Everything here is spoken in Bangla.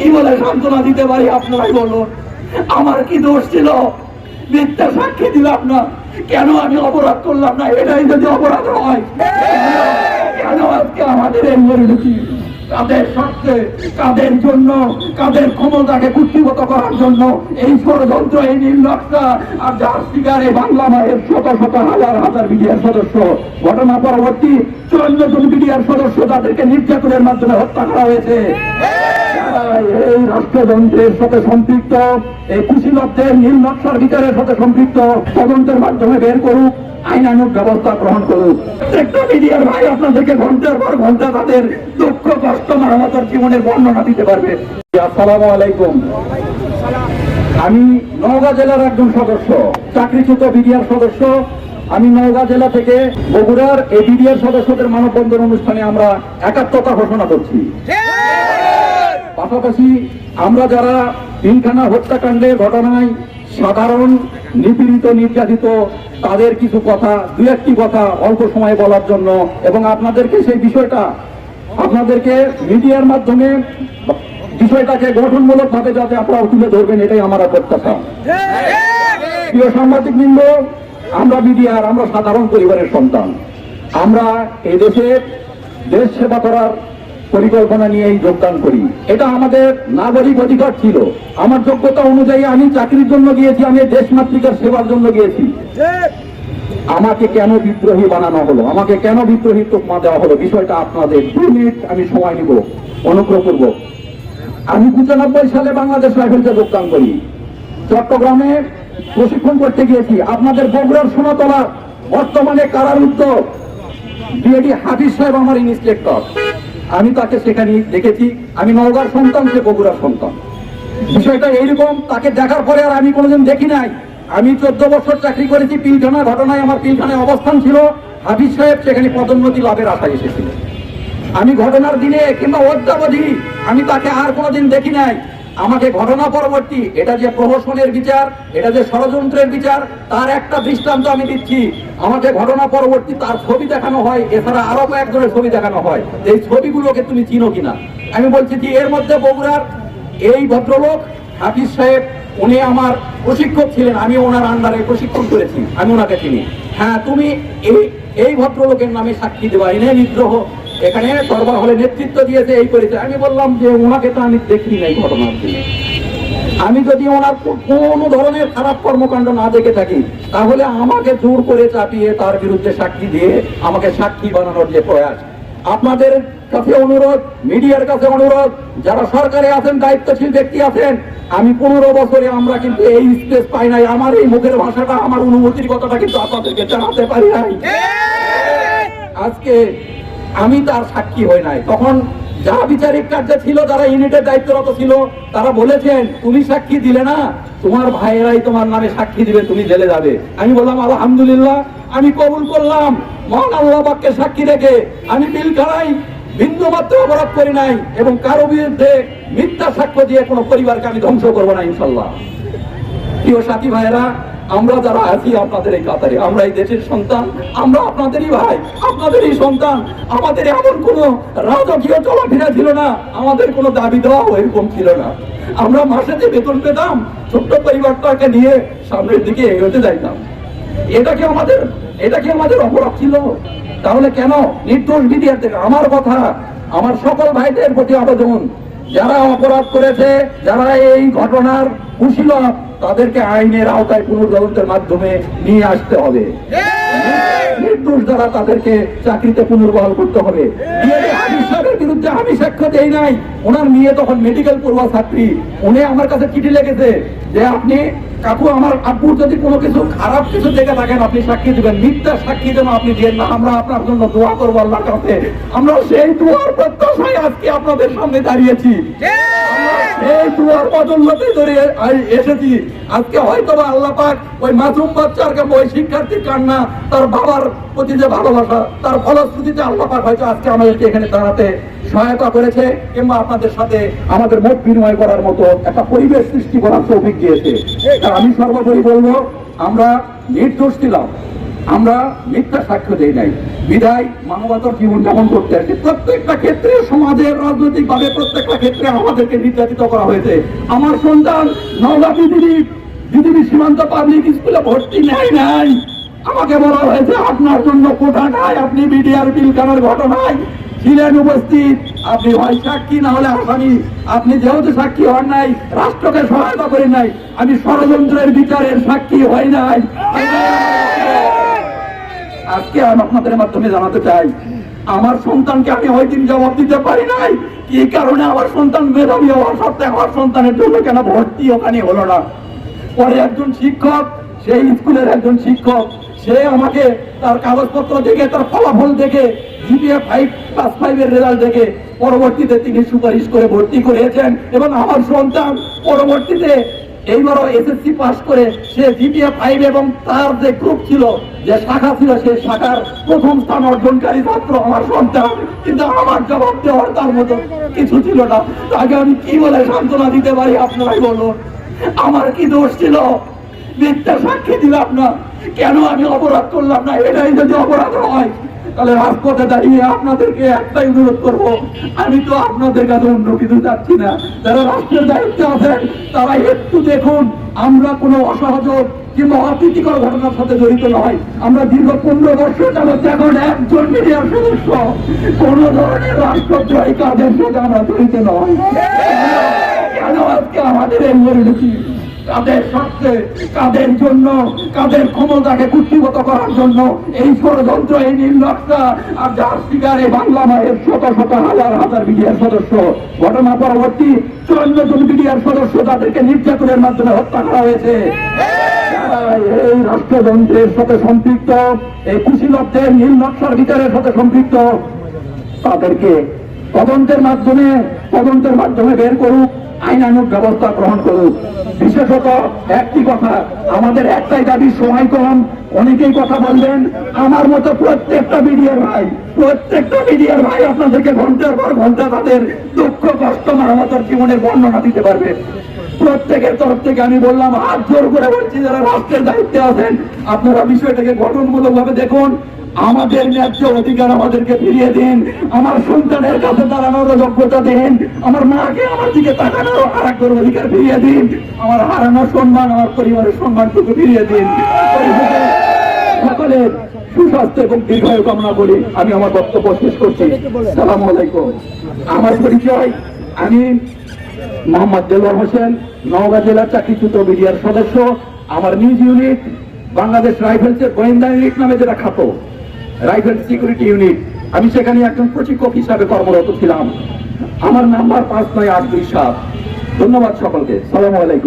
কি বলে সান্ত্বনা দিতে পারি আপনারাই বলুন? আমার কি দোষ ছিল? মিথ্যা সাক্ষী দিলাম না। কেন আমি অপরাধ করলাম না? এটাই যদি অপরাধ হয়, কেন আজকে আমাদের পরিণতি কাদের স্বার্থে, কাদের জন্য, কাদের ক্ষমতাকে কুক্ষিগত করার জন্য এই ষড়যন্ত্র, এই নির্লক্ষা আর যার শিকারে বাংলা মায়ের শত শত হাজার হাজার বিডিআর সদস্য। ঘটনা পরবর্তী চুয়ান্ন জন বিডিআর সদস্য তাদেরকে নির্যাতনের মাধ্যমে হত্যা করা হয়েছে। এই রাষ্ট্রযন্ত্রের সাথে সম্পৃক্ত, এই কুশীলব্ধের নীল নকশার বিচারের সাথে সম্পৃক্ত, তদন্তের মাধ্যমে বের করুক আইনানুক ব্যবস্থা গ্রহণ করুক। প্রত্যেকটা মিডিয়ার ভাই আপনাদেরকে ঘণ্টার পর ঘণ্টা তাদের দুঃখ, কষ্ট, মানবতার জীবনের বর্ণনা দিতে পারবে। আসসালামু আলাইকুম। আমি নওগাঁ জেলার একজন সদস্য, চাকরিচ্যুত বিডিআর সদস্য। আমি নওগাঁ জেলা থেকে বগুড়ার এই বিডিআর সদস্যদের মানববন্ধন অনুষ্ঠানে আমরা একাত্মতা ঘোষণা করছি। পাশাপাশি আমরা যারা পিলখানা হত্যাকাণ্ডের ঘটনায় সাধারণ, নিপীড়িত, নির্যাতিত, তাদের কিছু কথা, দু একটি কথা অল্প সময়ে বলার জন্য এবং আপনাদেরকে সেই বিষয়টা, আপনাদেরকে মিডিয়ার মাধ্যমে বিষয়টাকে গঠনমূলক ভাবে যাতে আপনারা তুলে ধরবেন, এটাই আমার প্রত্যাশা। প্রিয় সাংবাদিক বৃন্দ আমরা মিডিয়ার, আমরা সাধারণ পরিবারের সন্তান। আমরা এই দেশের দেশ সেবা করার পরিকল্পনা নিয়েই যোগদান করি। এটা আমাদের নাগরিক অধিকার ছিল। আমার যোগ্যতা অনুযায়ী আমি চাকরির জন্য গিয়েছি, আমি দেশ মাতৃকার সেবার জন্য গিয়েছি। আমাকে কেন বিদ্রোহী বানানো হলো? আমাকে কেন বিদ্রোহী তোকমা দেওয়া হলো? বিষয়টা আপনাদের দু মিনিট আমি সময় নিব, অনুগ্রহ করব আমি পঁচানব্বই সালে বাংলাদেশ রাইফেলসে যোগদান করি। চট্টগ্রামে প্রশিক্ষণ করতে গিয়েছি। আপনাদের বগুড়ার সোনাতলা বর্তমানে কারারুদ্ধ বিএডি হাফিজ সাহেব আমার ইন্সপেক্টর। আমি তাকে সেখানে দেখেছি। আমি নওগাঁর সন্তান সে বগুড়ার সন্তান। বিষয়টা এইরকম, তাকে দেখার পরে আর আমি কোনোদিন দেখি নাই। আমি চোদ্দ বছর চাকরি করেছি পিলখানা ঘটনায় আমার পিলখানায় অবস্থান ছিল। হাফিজ সাহেব সেখানে পদোন্নতি লাভের আশায় এসেছিল। আমি ঘটনার দিনে কিংবা অদ্যাবধি আমি তাকে আর কোনোদিন দেখি নাই। আমাকে ঘটনা পরবর্তী, এটা যে প্রহসনের বিচার, এটা যে ষড়যন্ত্রের বিচার, তার একটা দৃষ্টান্ত আমি দিচ্ছি। আমাকে ঘটনা পরবর্তী তার ছবি দেখানো হয়, এছাড়া আরও কয়েকজনের ছবি দেখানো হয়। এই ছবিগুলোকে তুমি চিনো কিনা? আমি বলছি যে এর মধ্যে বগুড়ার এই ভদ্রলোক, হাফিজ সাহেব, উনি আমার প্রশিক্ষক ছিলেন, আমি ওনার আন্ডারে প্রশিক্ষণ করেছি, আমি ওনাকে চিনি। হ্যাঁ তুমি এই এই ভদ্রলোকের নামে সাক্ষী দেওয়া এনে নিদ্রোহ এখানে দরবার হলে নেতৃত্ব দিয়েছে এই করেছে আমি বললাম যে ওনাকে তো আমি দেখিনি নাই ঘটনার দিনে আমি যদি ওনার কোনো ধরনের খারাপ কর্মকাণ্ড না দেখে থাকি তাহলে আমাকে দূর করে চাপিয়ে তার বিরুদ্ধে সাক্ষী দিয়ে আমাকে সাক্ষী বানানোর যে প্রয়াস। আপনাদের কাছে অনুরোধ মিডিয়ার কাছে অনুরোধ যারা সরকারে আছেন দায়িত্বশীল ব্যক্তি আছেন আমি পনেরো বছরে আমরা কিন্তু এই স্পেস পাই নাই। আমার এই মুখের ভাষাটা আমার অনুভূতির কথাটা কিন্তু আপনাদেরকে জানাতে পারি নাই। আজকে আমি তার সাক্ষী হই নাই। তখন যারা বিচারিক কার্যে ছিল, যারা ইউনিটের দায়িত্বরত ছিল, তারা বলেছেন, তুমি সাক্ষী দিলে না, তোমার ভাইয়েরাই তোমার নামে সাক্ষী দিবে, তুমি জেলে যাবে। আমি বললাম, আলহামদুলিল্লাহ, আমি কবুল করলাম। মহান আল্লাহ বাক্যে সাক্ষী রেখে আমি পিলখানাই বিন্দু মাত্র অপরাধ করি নাই এবং কারও বিরুদ্ধে মিথ্যা সাক্ষ্য দিয়ে কোনো পরিবারকে আমি ধ্বংস করব না ইনশাল্লাহ প্রিয় সাথী ভাইয়েরা আমরা যারা আছি আপনাদের এই কাতারে, আমরা এই দেশের সন্তান, আমরা আপনাদেরই ভাই, আপনাদেরই সন্তান। আমাদের এমন কোনো রাজকীয় চলাফেরা ছিল না, আমাদের কোনো দাবি দেওয়া এরকম ছিল না। আমরা মাসে যে বেতন পেতাম, ছোট্ট পরিবারটাকে নিয়ে সামনের দিকে এগোতে যাইতাম। এটা কি আমাদের, এটা কি আমাদের অপরাধ ছিল? তাহলে কেন নির্দোষ বিডিআরদের? আমার কথা, আমার সকল ভাইদের প্রতি আবেদন। যারা অপরাধ করেছে যারা এই ঘটনার কুশীল তাদেরকে আইনের আওতায় পুনর্তদন্তের মাধ্যমে নিয়ে আসতে হবে। নির্দোষ দ্বারা তাদেরকে চাকরিতে পুনর্বহাল করতে হবে। বিরুদ্ধে আমি সাক্ষ্য দেই নাই ওনার মেয়ে তখন মেডিকেল পড়ুয়া ছাত্রী। উনি আমার কাছে চিঠি লেগেছে যে আপনি কাকু আমার আব্বুর যদি কোনো কিছু খারাপ কিছু দেখে থাকেন আপনি সাক্ষী দেবেন। মিথ্যা সাক্ষী যেন আপনি দিয়ে না আমরা আপনার জন্য দোয়া করব আল্লাহর কাছে। আমরা সেই দোয়ার প্রত্যাশায় আজকে আপনাদের সামনে দাঁড়িয়েছি। আমরা ধরে এসেছি। আজকে হয়তো বা আল্লাহ পাক ওই বাচ্চার ওই শিক্ষার্থীর কান্না, তার বাবার প্রতি যে ভালোবাসা, তার ফলশ্রুতিতে আল্লাহ পাক হয়তো আজকে আমাদেরকে এখানে দাঁড়াতে সহায়তা করেছে কিংবা আপনাদের সাথে আমাদের মত বিনিময় করার মতো একটা পরিবেশ সৃষ্টি করার তৌফিক দিয়েছে। আমি সর্বোপরি বলব, আমরা নির্দোষ ছিলাম। আমরা মিথ্যা সাক্ষ্য দেই নাই। বিদায় মানবতার জীবন যাপন করতে আসছি প্রত্যেকটা ক্ষেত্রে সমাজের রাজনৈতিক ভাবে প্রত্যেকটা ক্ষেত্রে আমাদেরকে নির্যাতিত করা হয়েছে। আমার সন্তান নওগাঁ পৃথিবী পৃথিবী সীমান্ত পাবলিক স্কুলে ভর্তি নেয় নাই, আমাকে বলা হয়েছে আপনার জন্য কোঠা নাই, আপনি বিডিআর পিলখানার ঘটনায় ছিলেন উপস্থিত। আপনি হয় সাক্ষী, না হলে আসামি। আপনি যেহেতু সাক্ষী হন নাই, রাষ্ট্রকে সহায়তা করেন নাই, আমি ষড়যন্ত্রের বিচারের সাক্ষী হয় নাই। আজকে আমি আপনাদের মাধ্যমে জানাতে চাই, আমার সন্তানকে আমি ওই দিন জবাব দিতে পারি নাই। কি কারণে আমার সন্তান মেধাবী হওয়ার সত্ত্বে আমার সন্তানের জন্য কেন ভর্তি ওখানে হলো না? পরে একজন শিক্ষক, সেই স্কুলের একজন শিক্ষক, সে আমাকে তার কাগজপত্র দেখে, তার ফলাফল দেখে জিপিএ ফাইভ ক্লাস ফাইভের রেজাল্ট দেখে, পরবর্তীতে তিনি সুপারিশ করে ভর্তি করেছেন। এবং আমার সন্তান পরবর্তীতে এইবারও এসএসসি পাস করে সে জিপিএ ফাইভ এবং তার যে গ্রুপ ছিল, যে শাখা ছিল, সেই শাখার প্রথম স্থান অর্জনকারী ছাত্র আমার সন্তান। কিন্তু আমার জবাব দেওয়ার তার মতো কিছু ছিল না। তাকে আমি কি বলে সান্ত্বনা দিতে পারি আপনারাই বলুন? আমার কি দোষ ছিল? মিথ্যা সাক্ষী দিলাম না। কেন আমি অপরাধ করলাম না? এটাই যদি অপরাধ হয় তাহলে রাজপথে দাঁড়িয়ে আপনাদেরকে একটাই অনুরোধ করব, আমি তো আপনাদের কাছে অন্য কিছু চাচ্ছি না। যারা রাষ্ট্রের দায়িত্বে আছেন, তারা একটু দেখুন, আমরা কোনো অসহযোগ কিংবা অপ্রীতিকর ঘটনার সাথে জড়িত নয়। আমরা দীর্ঘ পনেরো বছর যাবত এখন একজন মিডিয়ার সদস্য। কোন ধরনের রাষ্ট্রদ্রোহী কাজের সাথে আমরা জড়িত নয়। কেন আজকে আমাদের এই কাদের স্বার্থে কাদের জন্য কাদের ক্ষমতাকে কুক্ষিগত করার জন্য এই ষড়যন্ত্র, এই নির্লক্ষা আর যার শিকারে বাংলা মায়ের শত শত হাজার হাজার বিডিআর সদস্য। ঘটনা পরবর্তী চুয়ান্ন জন বিডিআর সদস্য তাদেরকে নির্যাতনের মাধ্যমে হত্যা করা হয়েছে। এই রাষ্ট্রযন্ত্রের সাথে সম্পৃক্ত, এই কুশীলত্বের নীল নকশার বিচারের সাথে সম্পৃক্ত তাদেরকে তদন্তের মাধ্যমে তদন্তের মাধ্যমে বের করুক। আইনানুক ব্যবস্থা গ্রহণ করুক বিশেষত একটি কথা, আমাদের একটাই দাবি, সময় কম। অনেকেই কথা বলবেন, আমার মতো প্রত্যেকটা মিডিয়ার ভাই, প্রত্যেকটা মিডিয়ার ভাই আপনাদেরকে ঘণ্টার পর ঘণ্টা তাদের দুঃখ, কষ্ট মানবতার জীবনের বর্ণনা দিতে পারবে। প্রত্যেকের তরফ থেকে আমি বললাম, হাত জোর করে বলছি, যারা রাষ্ট্রের দায়িত্বে আছেন, আপনারা বিষয়টাকে গঠনমূলক ভাবে দেখুন। আমাদের ন্যায্য অধিকার আমাদেরকে ফিরিয়ে দিন। আমার সন্তানের কাছে দাঁড়ানোর যোগ্যতা দিন। আমার মাকে আমার দিকে তাকানোর আর একবার অধিকার ফিরিয়ে দিন। আমার হারানোর সম্মান, আমার পরিবারের সম্মানটুকু ফিরিয়ে দিন। সকলের সুস্বাস্থ্য এবং দীর্ঘায়ু কামনা করি। আমি আমার বক্তব্য শেষ করছি। সালাম আলাইকুম। আমার পরিচয়, আমি মোহাম্মদ দেলোয়ার হোসেন, নওগাঁ জেলার চাকরিচ্যুত মিডিয়ার সদস্য, আমার নিউজ ইউনিট বাংলাদেশ রাইফেলসের গোয়েন্দা ইউনিট নামে যেটা খাত রাইফেল সিকিউরিটি ইউনিট আমি সেখানে একজন প্রশিক্ষক হিসাবে কর্মরত ছিলাম। আমার নাম্বার পাঁচ নয় আট দুই সাত। ধন্যবাদ সকলকে। সালাম আলাইকুম।